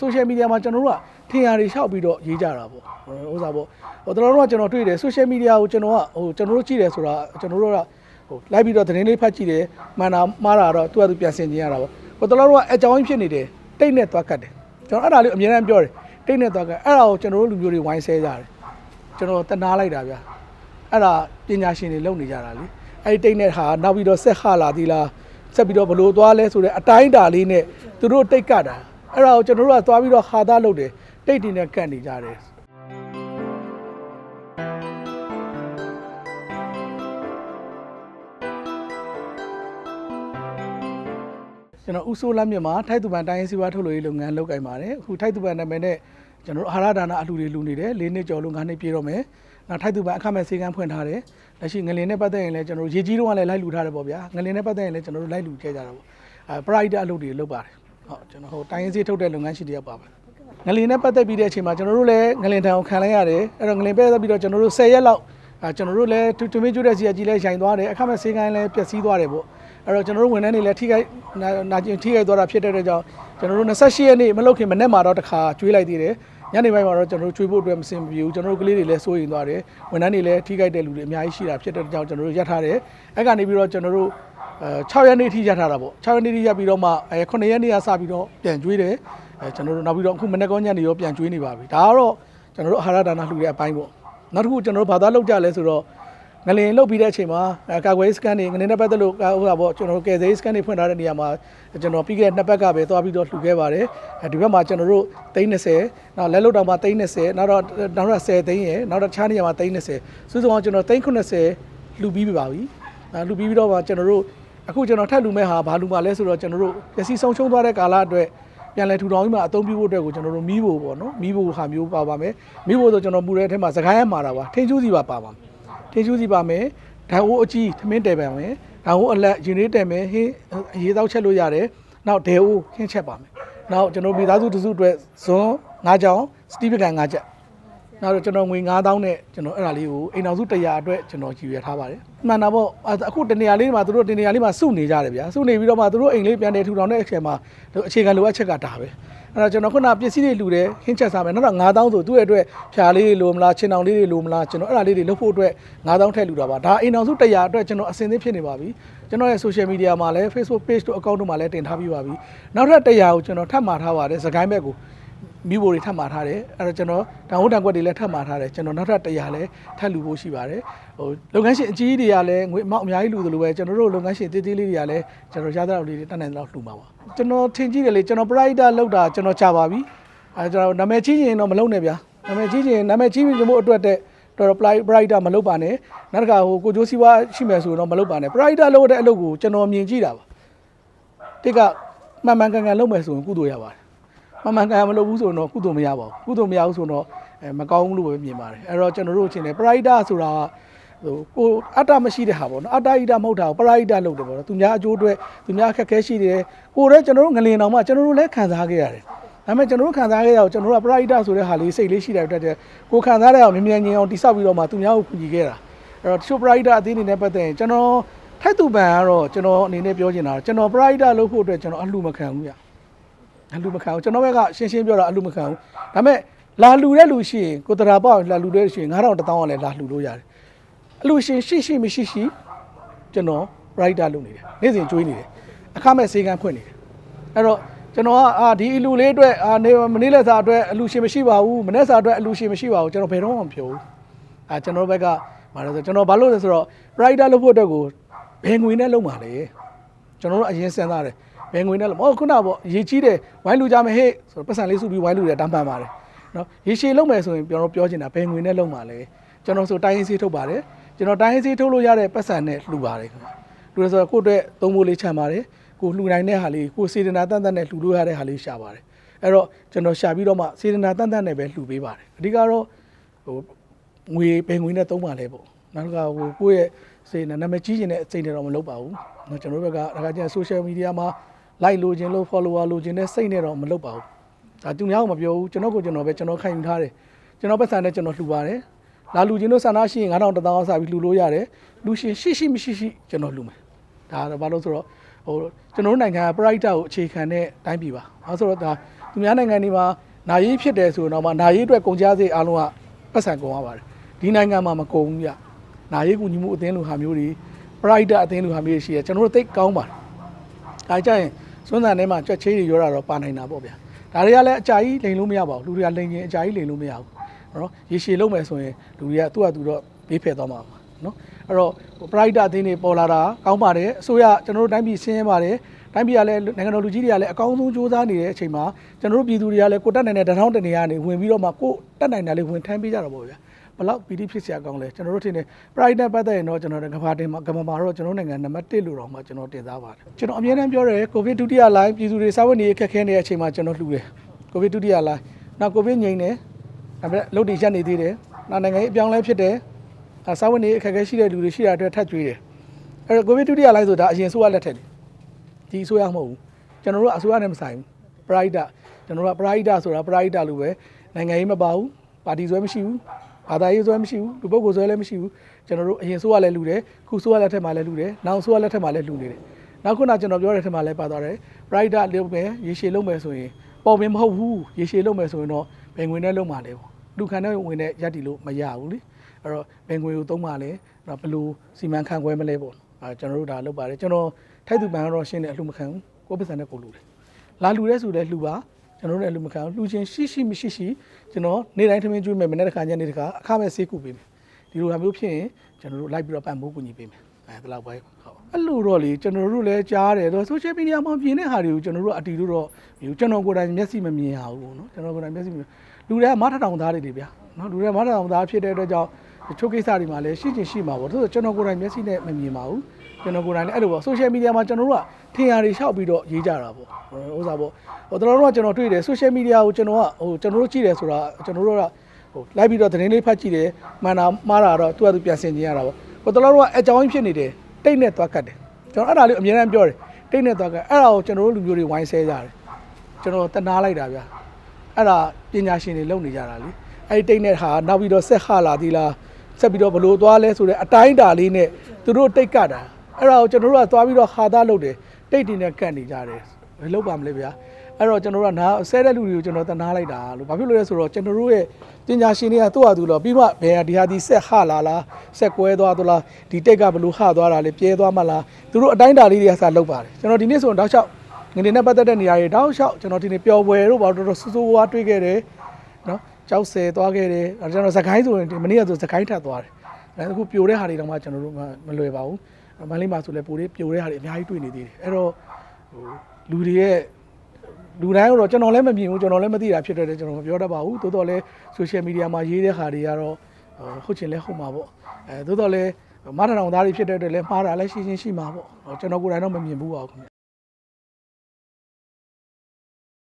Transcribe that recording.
social media မှာကျွန်တော်တို့ကထင်ရတွေလျှောက်ပြီးတော့ရေးကြတာပေါ့ဥစားပေါ့ဟိုတော်တော်ကကျွန်တော်တွေ့တယ် social media ကိုကျွန်တော်ကဟိုကျွန်တော်တို့ကြည့်တယ်ဆိုတာကျွန်တော်တို့ကဟိုလိုက်ပြီးတော့သတင်းလေးဖတ်ကြည့်တယ်မှန်တာမှားတာတော့သူကသူပြန်ဆင်ကျင်ရတာပေါ့ဟိုတော်တော်ကအကြောင်းဖြစ်နေတယ်တိတ်နဲ့သွားကတ်တယ်ကျွန်တော်အဲ့ဒါလေးအများအားပြောတယ်တိတ်နဲ့သွားကတ်အဲ့ဒါကိုကျွန်တော်တို့လူမျိုးတွေဝိုင်းဆဲကြတယ်ကျွန်တော်တနာလိုက်တာဗျာအဲ့ဒါပညာရှင်တွေလုပ်နေကြတာလေအဲ့ဒီတိတ်နဲ့ဟာနောက်ပြီးတော့ဆက်ခလာသီလားဆက်ပြီးတော့ဘလို့သွားလဲဆိုတဲ့အတိုင်းအတာလေးနဲ့သူတို့တိတ်ကတ်တာ အဲ့ဒါကိုကျွန်တော်တို့ကသွားပြီးတော့ဟာသားလုပ်တယ်တိတ်တင်နဲ့ကတ်နေကြတယ်ကျွန်တော်ဥဆိုးလမ်းမြစ်မှာထိုက်သူပန်တိုင်းစီဝါထုတ်လို့ရေးလုပ်ငန်းလုပ်ကိုင်ပါတယ်အခုထိုက်သူပန်နာမည်နဲ့ကျွန်တော်တို့အာဟာရဒါနအလှူတွေလူနေတယ်၄နှစ်ကျော်လုံး၅နှစ်ပြည့်တော့မယ်နောက်ထိုက်သူပန်အခမဲ့စေကန်းဖွင့်ထားတယ်လက်ရှိငလင်နဲ့ပတ်သက်ရင်လည်းကျွန်တော်တို့ရေကြီးတော့ကလည်းလိုက်လူထားတယ်ပေါ့ဗျာငလင်နဲ့ပတ်သက်ရင်လည်းကျွန်တော်တို့လိုက်လူခဲ့ကြတာပေါ့အဲပရိုက်တာအလုပ်တွေလုပ်ပါတယ် ဟုတ်ကျွန်တော်ဟိုတိုင်းစီထုတ်တဲ့လုပ်ငန်းရှိတယောက်ပါပဲငလင်နဲ့ပတ်သက်ပြီးတဲ့အချိန်မှာကျွန်တော်တို့လည်းငလင်တန်ကိုခံလိုက်ရတယ်အဲ့တော့ငလင်ပတ်သက်ပြီးတော့ကျွန်တော်တို့10ရက်လောက်အဲကျွန်တော်တို့လည်းတူမင်းကျွတ်တဲ့စီကကြီးလည်းရိုင်သွားတယ်အခမဲ့စေကန်းလည်းပျက်စီးသွားတယ်ပေါ့အဲ့တော့ကျွန်တော်တို့ဝန်ထမ်းတွေလည်းထိခိုက်နာနာကျင်ထိခိုက်သွားတာဖြစ်တဲ့အတွက်ကြောင့်ကျွန်တော်တို့28ရက်နေ့မလုပ်ခင်မနေ့မှာတော့တစ်ခါကျွေးလိုက်သေးတယ်ညနေပိုင်းမှာတော့ကျွန်တော်တို့ကျွေးဖို့အတွက်မစင်ပြေဘူးကျွန်တော်တို့ကလေးတွေလည်းစိုးရိမ်သွားတယ်ဝန်ထမ်းတွေလည်းထိခိုက်တဲ့လူတွေအများကြီးရှိတာဖြစ်တဲ့အတွက်ကြောင့်ကျွန်တော်တို့ရပ်ထားတယ်အဲ့ကနေပြီးတော့ကျွန်တော်တို့အဲ 6ရက်နေ့ထိရပ်ထားတာပေါ့6ရက်နေ့ထိရပ်ပြီးတော့မှအဲ9ရက်နေ့ကစပြီးတော့ပြန်ကျွေးတယ်အဲကျွန်တော်တို့နောက်ပြီးတော့အခုမနေ့ကောညနေရောပြန်ကျွေးနေပါပြီဒါကတော့ကျွန်တော်တို့အာဟာရဒါနလှူတဲ့အပိုင်းပေါ့နောက်တစ်ခုကျွန်တော်တို့ဘာသာလောက်ကြလဲဆိုတော့ငလင်လုတ်ပြီးတဲ့အချိန်မှာအဲကာကွယ်ရေးစကန်တွေငလင်နဲ့ပတ်သက်လို့ဟိုဟာပေါ့ကျွန်တော်တို့ကယ်ဆယ်ရေးစကန်တွေဖွင့်ထားတဲ့နေရာမှာကျွန်တော်ပြီးခဲ့တဲ့နှစ်ပတ်ကပဲသွားပြီးတော့လှူခဲ့ပါတယ်အဲဒီဘက်မှာကျွန်တော်တို့30နောက်လက်လုတ်တောင်မှာ30နောက်တော့နောက်တော့10သိန်းရယ်နောက်တော့ခြားနေရာမှာ30စုစုပေါင်းကျွန်တော်390လှူပြီးပြီပါပြီအဲလှူပြီးပြီးတော့မှကျွန်တော်တို့ အခုကျွန်တော်ထပ်လှူမဲ့ဟာဘာလှူမှလဲဆိုတော့ကျွန်တော်တို့ပျက်စီးဆုံးရှုံးသွားတဲ့ကာလအတွက်ပြန်လဲထူထောင်ပြီးမှအသုံးပြုဖို့အတွက်ကိုကျွန်တော်တို့မီးဖို့ပေါ့နော်မီးဖို့ဟာမျိုးပါပါမယ်မီးဖို့ဆိုကျွန်တော်မူတဲ့အထက်မှာစကိုင်းရမှာတာပါထင်းကျူးစီပါပါပါထင်းရှူးစီပါမယ်ဓာတ်အိုးအကြီးသမင်းတယ်ပါမယ်ဓာတ်အိုးအလက်ရင်လေးတယ်မယ်ဟင်းအရေးသောက်ချက်လို့ရတယ်နောက်ဒဲအိုးခင်းချက်ပါမယ်နောက်ကျွန်တော်မိသားစုတစုအတွက်ဇွန်းငါးကြောင်စတီးပကန်ငါးချက် နောက်တော့ကျွန်တော်ငွေ9000နဲ့ကျွန်တော်အဲ့ဒါလေးကိုအိမ်အောင်စု100အတွက်ကျွန်တော်ကြည့်ရထားပါတယ်မှန်တာပေါ့အခုတနေရာလေးမှာသူတို့တနေရာလေးမှာစုနေကြတယ်ဗျာစုနေပြီးတော့မှသူတို့အိမ်လေးပြန်နေထူထောင်တဲ့အချိန်မှာအခြေခံလိုအပ်ချက်ကဒါပဲအဲ့တော့ကျွန်တော်ခုနပစ္စည်းတွေလှူတယ်ခင်းချက်စားမယ်နောက်တော့9000ဆိုသူ့ရဲ့အတွက်ဖြာလေးတွေလိုမလားချင်းတောင်လေးတွေလိုမလားကျွန်တော်အဲ့ဒါလေးတွေလုပ်ဖို့အတွက်9000ထည့်လှူတာပါဒါအိမ်အောင်စု100အတွက်ကျွန်တော်အစင်သင်းဖြစ်နေပါပြီကျွန်တော်ရဲ့ social media မှာလည်း Facebook page တို့ account တို့မှာလည်းတင်ထားပြီးပါပြီနောက်ထပ်100ကိုကျွန်တော်ထပ်မှာထားပါတယ်စကိုင်းဘက်ကို မိဘတွေထပ်မှာထားတယ်အဲ့တော့ကျွန်တော်တန်ဟုတ်တန်ကွက်တွေလည်းထပ်မှာထားတယ်ကျွန်တော်နောက်ထပ်100လည်းထပ်လူဖို့ရှိပါတယ်ဟိုလုပ်ငန်းရှင်အကြီးတွေကလည်းငွေအမောက်အများကြီးလူသလိုပဲကျွန်တော်တို့လုပ်ငန်းရှင်တေးသေးလေးတွေကလည်းကျွန်တော်ရသလောက်လေးတွေတတ်နိုင်တော့လှူမှာပါကျွန်တော်ထင်ကြည့်တယ်လေကျွန်တော် private လောက်တာကျွန်တော်ချပါပြီအဲကျွန်တော်နာမည်ကြီးရင်တော့မလုပ်နဲ့ဗျာနာမည်ကြီးရင်နာမည်ကြီးပြီလို့အတွက်တဲ့တော်တော် private မလုပ်ပါနဲ့နောက်တစ်ခါဟိုကိုကျိုးစီးပွားရှိမယ်ဆိုတော့မလုပ်ပါနဲ့ private လုပ်တဲ့အလုပ်ကိုကျွန်တော်မြင်ကြည့်တာပါတိတ်ကမှန်မှန်ကန်ကန်လုပ်မယ်ဆိုရင်ကုသိုလ်ရပါတယ် မမှန်ကန်မလုပ်ဘူးဆိုတော့ကုသိုလ်မရပါဘူးကုသိုလ်မရဘူးဆိုတော့အဲမကောင်းဘူးလို့ပဲမြင်ပါတယ်အဲ့တော့ကျွန်တော်တို့အချင်းလေပရိုက်တာဆိုတာဟိုကိုအတ္တမရှိတဲ့ဟာပေါ့နော်အတ္တဣတမဟုတ်တာကိုပရိုက်တာလုပ်တယ်ပေါ့နော်သူများအကျိုးအတွက်သူများအခက်အခဲရှိတယ်ကိုယ်လည်းကျွန်တော်တို့ငလင်တော်မှကျွန်တော်တို့လည်းခံစားခဲ့ရတယ်ဒါပေမဲ့ကျွန်တော်တို့ခံစားခဲ့ရအောင်ကျွန်တော်တို့ကပရိုက်တာဆိုတဲ့ဟာလေးစိတ်လေးရှိတယ်အတွက်ကိုခံစားရအောင်မြင်မြင်ငင်အောင်တိဆောက်ပြီးတော့မှသူများကိုကူညီခဲ့တာအဲ့တော့တချို့ပရိုက်တာအသေးအနေနဲ့ပတ်သက်ရင်ကျွန်တော်ထိုက်သူပန်ကတော့ကျွန်တော်အနေနဲ့ပြောချင်တာကျွန်တော်ပရိုက်တာလုပ်ဖို့အတွက်ကျွန်တော်အလှမခံဘူးရ အလူမခံဘူးကျွန်တော်ဘက်ကရှင်းရှင်းပြောတာအလူမခံဘူးဒါပေမဲ့လာလူတဲ့လူရှိရင်ကိုတရာပေါ့လာလူတဲ့လူရှိရင်9000တောင်းကလည်းလာလှူလို့ရတယ်အလူရှင်ရှိရှိမရှိရှိကျွန်တော် writer လုပ်နေတယ်နေ့စဉ်ကျွေးနေတယ်အခမဲ့စေကန်းဖွင့်နေတယ်အဲ့တော့ကျွန်တော်ကအာဒီအလူလေးအတွက်အာနေမနေ့လက်စာအတွက်အလူရှင်မရှိပါဘူးမနေ့စာအတွက်အလူရှင်မရှိပါဘူးကျွန်တော်ဘယ်တော့မှမပြောဘူးအာကျွန်တော်ဘက်ကဘာလို့လဲဆိုကျွန်တော်ဘာလို့လဲဆိုတော့ writer လုပ်ဖို့အတွက်ကိုဘယ်ငွေနဲ့လုပ်မှာလဲကျွန်တော်တို့အရင်စဉ်းစားတယ် ဘယ်ငွေနဲ့လဲ။အော်ခုနကပေါ့ရေကြီးတယ်ဝိုင်းလူကြမယ်ဟေ့ဆိုတော့ပတ်စံလေးစုပြီးဝိုင်းလူတယ်တမ်းပန်ပါတယ်။နော်ရေရှည်လုံးမယ်ဆိုရင်ကျွန်တော်ပြောချင်တာဘယ်ငွေနဲ့လုံးမှာလဲ။ကျွန်တော်ဆိုတိုင်းရင်းစေးထုတ်ပါတယ်။ကျွန်တော်တိုင်းရင်းစေးထုတ်လို့ရတဲ့ပတ်စံနဲ့လှူပါတယ်ခင်ဗျ။လှူရဆိုတော့ကိုယ့်အတွက်သုံးဖို့လေးချန်ပါတယ်။ကိုလှူနိုင်တဲ့ဟာလေးကိုစေတနာတန်တန်နဲ့လှူလို့ရတဲ့ဟာလေးရှာပါတယ်။အဲ့တော့ကျွန်တော်ရှာပြီးတော့မှစေတနာတန်တန်နဲ့ပဲလှူပေးပါတယ်။အဓိကတော့ဟိုငွေဘယ်ငွေနဲ့သုံးပါလဲပေါ့။နောက်ကဟိုကိုယ့်ရဲ့စေနာမည်ကြီးခြင်းနဲ့အစိမ့်တယ်တော့မလုပ်ပါဘူး။ကျွန်တော်တို့ဘက်ကဒါကကျ social media မှာ like လိုချင်လို့ follower လိုချင်တဲ့စိတ်နဲ့တော့မလုပ်ပါဘူးဒါသူများကမပြောဘူးကျွန်တော်ကိုကျွန်တော်ပဲကျွန်တော်ခိုင်ယူထားတယ်ကျွန်တော်ပတ်စံနဲ့ကျွန်တော်လှူပါတယ်လာလူချင်းတို့ဆန္ဒရှိရင်9000 1000အောင်စာပြီးလှူလို့ရတယ်လူရှင်ရှိရှိမရှိရှိကျွန်တော်လှူမယ်ဒါကတော့ဘာလို့ဆိုတော့ဟိုကျွန်တော်တို့နိုင်ငံက pride ကိုအခြေခံတဲ့တိုင်းပြည်ပါအဲဆိုတော့ဒါသူများနိုင်ငံတွေမှာနာရေးဖြစ်တယ်ဆိုတော့မှနာရေးအတွက်ကုန်ကြစိတ်အားလုံးကပတ်စံကုန်ရပါတယ်ဒီနိုင်ငံမှာမကုန်ဘူးဗျနာရေးကူညီမှုအသင်းလိုဟာမျိုးတွေ pride အသင်းလိုဟာမျိုးတွေရှိတယ်ကျွန်တော်တို့သိကောင်းပါတယ်ဒါကြရင် စွန်းစံထဲမှာကြွက်ချေးတွေရောတာတော့ပါနိုင်တာပေါ့ဗျာဒါတွေကလည်းအကြာကြီးလိန်လို့မရပါဘူးလူတွေကလိန်ရင်အကြာကြီးလိန်လို့မရဘူးနော်ရေရှည်လုံးမယ်ဆိုရင်လူတွေကသူ့ဟာသူတော့ဘေးဖယ်သွားမှာပါနော်အဲ့တော့ pride အသင်းတွေပေါ်လာတာကောင်းပါတယ်အစိုးရကျွန်တော်တို့တိုင်းပြည်ဆင်းရဲပါတယ်တိုင်းပြည်ကလည်းနိုင်ငံတော်လူကြီးတွေကလည်းအကောင်းဆုံးစူးစမ်းနေတဲ့အချိန်မှာကျွန်တော်တို့ပြည်သူတွေကလည်းကိုတက်နိုင်တဲ့တထောင်တနေရာနေဝင်ပြီးတော့မှကိုတက်နိုင်တာလေးဝင်ထမ်းပေးကြတာပေါ့ဗျာ ဘလောက်ပီတိဖြစ်စရာကောင်းလဲကျွန်တော်တို့ထင်တယ် pride နဲ့ပတ်သက်ရင်တော့ကျွန်တော်တို့ကဘာတင်မှာကမ္ဘာမှာတော့ကျွန်တော်နိုင်ငံနံပါတ်1လို့တော့မှကျွန်တော်တင်သားပါတယ်ကျွန်တော်အမြဲတမ်းပြောတယ်ကိုဗစ်ဒုတိယလိုင်းပြည်သူတွေစာဝတ်နေရေးခက်ခဲနေတဲ့အချိန်မှာကျွန်တော်လှူတယ်ကိုဗစ်ဒုတိယလိုင်းနောက်ကိုဗစ်ငြိမ်တယ်ဒါပေမဲ့လုတ်တီရက်နေသေးတယ်နောက်နိုင်ငံရေးအပြောင်းလဲဖြစ်တယ်အဲစာဝတ်နေရေးအခက်အခဲရှိတဲ့လူတွေရှိတာအတွက်ထပ်ကြွေးတယ်အဲ့တော့ကိုဗစ်ဒုတိယလိုင်းဆိုတာအရင်ဆိုရလက်ထက်တယ်ဒီအစိုးရမဟုတ်ဘူးကျွန်တော်တို့ကအစိုးရနဲ့မဆိုင်ဘူးပရိုက်တာကျွန်တော်တို့ကပရိုက်တာဆိုတာပရိုက်တာလို့ပဲနိုင်ငံရေးမပါဘူးပါတီဆွဲမရှိဘူး ဘာသာရေးဆွဲမရှိဘူးလူပုဂ္ဂိုလ်ဆွဲလည်းမရှိဘူးကျွန်တော်တို့အရင်ဆိုရလည်းလူတယ်ခုဆိုရလက်ထက်မှာလည်းလူတယ်နောက်ဆိုရလက်ထက်မှာလည်းလူနေတယ်နောက်ခုနကျွန်တော်ပြောတဲ့ထက်မှာလည်းပါသွားတယ်ပရိုက်တာလုပ်မယ်ရေရှည်လုပ်မယ်ဆိုရင်ပေါ်ပင်မဟုတ်ဘူးရေရှည်လုပ်မယ်ဆိုရင်တော့ဘယ်ငွေနဲ့လုပ်မှာလဲပေါ့လူခံတဲ့ဝင်နဲ့ရက်တီလို့မရဘူးလေအဲ့တော့ဘယ်ငွေကိုသုံးမှာလဲအဲ့တော့ဘယ်လိုစီမံခန့်ခွဲမလဲပေါ့အဲကျွန်တော်တို့ဒါလုပ်ပါတယ်ကျွန်တော်ထိုက်သူပန်ကတော့ရှင်းတယ်အလှမခံဘူးကိုယ့်ပတ်စံနဲ့ကိုယ်လူတယ်လာလူတဲ့ဆိုလဲလှူပါ ကျွန်တော်တို့လည်းအလှမခံဘူးလှူချင်းရှိရှိမရှိရှိကျွန်တော်နေ့တိုင်းထမင်းကျွေးမယ်မနေ့တစ်ခါညနေတစ်ခါအခမဲ့ဆေးကုပေးမယ်ဒီလိုဟာမျိုးဖြစ်ရင်ကျွန်တော်တို့လိုက်ပြီးတော့ပံ့ပိုးကူညီပေးမယ်အဲဒီလောက်ပဲဟုတ်အဲ့လိုတော့လေကျွန်တော်တို့လည်းကြားတယ်တော့ social media မှာပြင်တဲ့ဟာတွေကိုကျွန်တော်တို့အတီတို့တော့မျိုးကျွန်တော်ကိုယ်တိုင်မျက်စိမမြင်ရဘူးပေါ့နော်ကျွန်တော်ကိုယ်တိုင်မျက်စိမမြင်လူတွေကမထထောင်သားတွေတွေဗျာနော်လူတွေကမထထောင်သားဖြစ်တဲ့အတွက်ကြောင့်တချို့ကိစ္စတွေမှာလည်းရှိချင်ရှိမှာပေါ့ဒါဆိုကျွန်တော်ကိုယ်တိုင်မျက်စိနဲ့မမြင်ပါဘူး ကျွန်တော်ကိုယ်တိုင်လည်းအဲ့လိုပေါ့ social media မှာကျွန်တော်တို့ကထင်ရတွေလျှောက်ပြီးတော့ရေးကြတာပေါ့ဥစားပေါ့ဟိုတော်တော်ကကျွန်တော်တွေ့တယ် social media ကိုကျွန်တော်ကဟိုကျွန်တော်တို့ကြည့်တယ်ဆိုတာကျွန်တော်တို့ကဟိုလိုက်ပြီးတော့သတင်းလေးဖတ်ကြည့်တယ်မှန်တာမှားတာတော့သူကသူပြန်ဆင်ကျင်ရတာပေါ့ဟိုတော်တော်ကအကြောင်းဖြစ်နေတယ်တိတ်နဲ့သွားကတ်တယ်ကျွန်တော်အဲ့ဒါလေးအမြဲတမ်းပြောတယ်တိတ်နဲ့သွားကတ်အဲ့ဒါကိုကျွန်တော်တို့လူမျိုးတွေဝိုင်းဆဲကြတယ်ကျွန်တော်တနာလိုက်တာဗျာအဲ့ဒါပညာရှင်တွေလုပ်နေကြတာလေအဲ့ဒီတိတ်နဲ့ဟာနောက်ပြီးတော့ဆက်ခလာသေးလားဆက်ပြီးတော့ဘလို့သွားလဲဆိုတဲ့အတိုင်းတာလေးနဲ့သူတို့တိတ်ကတ်တာ အဲ့ဒါကိုကျွန်တော်တို့ကသွားပြီးတော့ဟာသားလုပ်တယ်တိတ်တင်နဲ့ကတ်နေကြတယ်ဘယ်လုပ်ပါမလဲဗျာအဲ့တော့ကျွန်တော်တို့ကနားဆဲတဲ့လူတွေကိုကျွန်တော်တနာလိုက်တာလို့ဘာဖြစ်လို့လဲဆိုတော့ကျွန်တော်တို့ရဲ့ပညာရှင်တွေကသူ့ဟာသူတော့ပြီးမှဘယ်ဟာဒီဟာဒီဆက်ဟလာလားဆက်ကွဲသွားသလားဒီတက်ကဘလို့ဟသွားတာလဲပြဲသွားမှလားသူတို့အတိုင်းတာလေးတွေကစလုပ်ပါတယ်ကျွန်တော်ဒီနေ့ဆိုရင်တောက်လျှောက်ငနေနဲ့ပတ်သက်တဲ့နေရာတွေတောက်လျှောက်ကျွန်တော်ဒီနေ့ပျော်ပွဲတို့ဘာလို့တော်တော်ဆူဆူဝါးတွေးခဲ့တယ်နော်ကြောက်ဆယ်သွားခဲ့တယ်အဲကျွန်တော်စကိုင်းဆိုရင်ဒီမနေ့ကဆိုစကိုင်းထပ်သွားတယ်အဲအခုပြိုတဲ့ဟာတွေတော့မှကျွန်တော်တို့မလွယ်ပါဘူး မန္တလေးမှာဆိုလဲပိုတွေပြိုတဲ့ဟာတွေအများကြီးတွေ့နေသေးတယ်အဲ့တော့ဟိုလူတွေရဲ့လူတိုင်းကတော့ကျွန်တော်လည်းမမြင်ဘူးကျွန်တော်လည်းမသိတာဖြစ်တဲ့အတွက်ကျွန်တော်မပြောတတ်ပါဘူးတိုးတော့လဲ social media မှာရေးတဲ့ဟာတွေကတော့ဟုတ်ချင်လဲဟုတ်မှာပေါ့အဲတိုးတော့လဲမထထောင်သားတွေဖြစ်တဲ့အတွက်လဲမှားတာလည်းရှိချင်းရှိမှာပေါ့ကျွန်တော်ကိုယ်တိုင်တော့မမြင်ဘူးပါဘူးခင်ဗျ